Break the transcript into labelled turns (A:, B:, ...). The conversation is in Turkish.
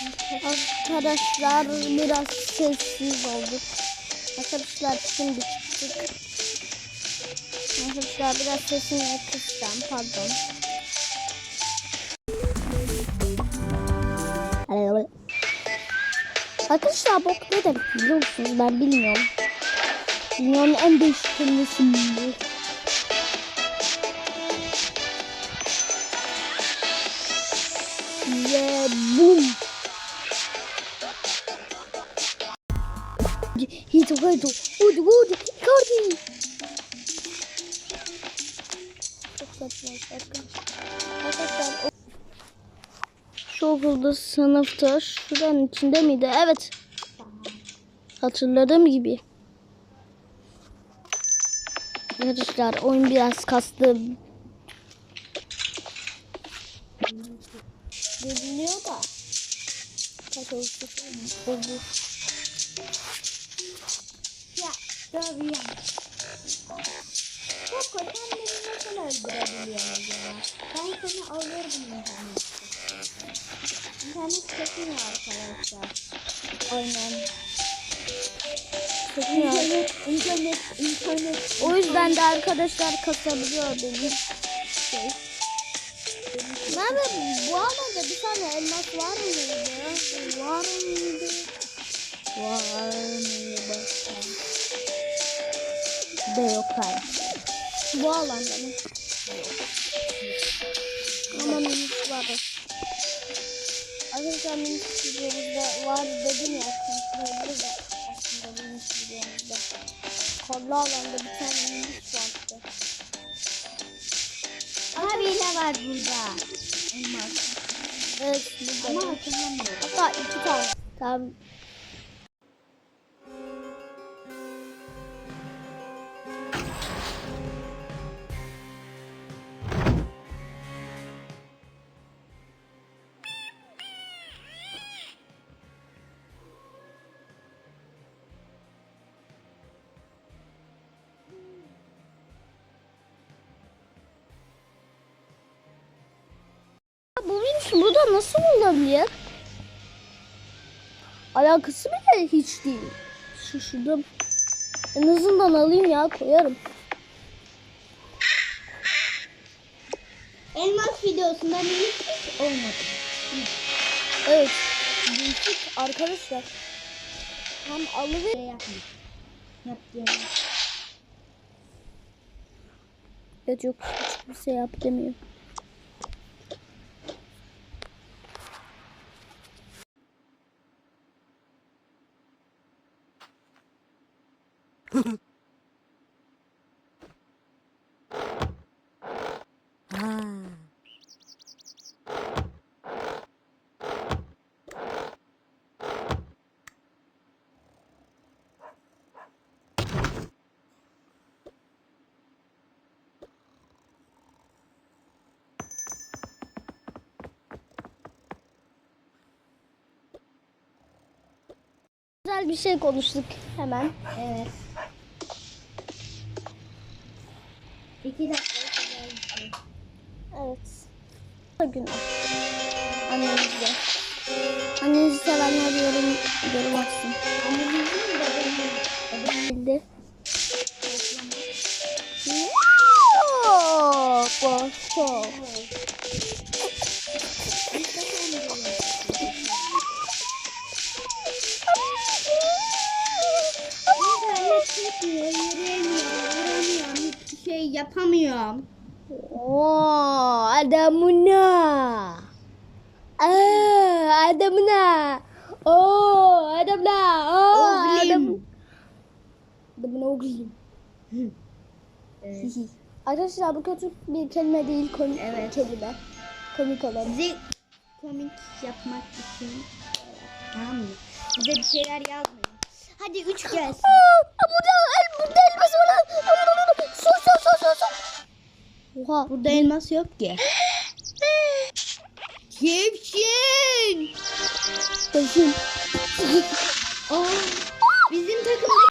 A: Arkadaşlar biraz sessiz olduk. Arkadaşlar şimdi çıktık. Arkadaşlar biraz sesini kıssam pardon. Arkadaşlar bok ne demek biliyor musunuz? Ben bilmiyorum. Dünyanın en değişik kelimesi bu. Ve bum. Hito hito. Hadi hadi. Icardi. Çok saçma şu okulda sınıfta şuranın içinde miydi? Evet. Hatırladığım gibi. Arkadaşlar oyun biraz kastı. Görünüyor da. Kaç oldu? Oldu.
B: Ya dövüyorum. Koko sen beni nasıl öldürebiliyorsun ya? Ben seni alırdım internet. İnternet çekmiyor arkadaşlar.
A: Aynen. Çekmiyor.
B: İnternet, internet, internet.
A: O yüzden de arkadaşlar kasabiliyor benim şey. Nerede bu alanda bir tane elmas var mıydı? Var mıydı? Var De yok hayır. Bu alanda mı? Ama minik var. Arkadaşlar minik videomuzda var dedim ya. Kontrolü de aslında minik videomuzda. Karlı alanda bir tane minik vardı.
B: Abi ne var burada? Elmas.
A: Evet, burada.
B: Ama hatırlamıyorum.
A: Hatta iki tane. Tamam. Bu virüs burada nasıl olabilir? Alakası bile hiç değil. Şaşırdım. En azından alayım ya koyarım.
B: Elmas videosunda hiç olmadı.
A: Evet. Değişik arkadaşlar. Hem alıver.
B: Şey yapma. Yaptım.
A: Evet yok hiçbir şey yap demiyor. Güzel bir şey konuştuk hemen.
B: Evet. İki dakika şey.
A: Evet. Günah. Annenizde. Annenizi sevenler yorum, yorum atsın.
B: Annemizin de benim yapamıyorum.
A: Oo, adamına. Aa, adamına. Oo, adamına. Oo, adam.
B: Oğlum.
A: Adamına oğlum.
B: Evet.
A: Arkadaşlar bu kötü bir kelime değil, komik
B: Evet.
A: kelime. Komik olan.
B: Bize komik yapmak için tamam mı? Bize bir şeyler yazmayın. Hadi üç gelsin.
A: Aa, burada, el, burada elmas var sus sus sus sus. Oha
B: burada elmas yok ki. Kimsin?
A: Taşın. Aa, bizim takımda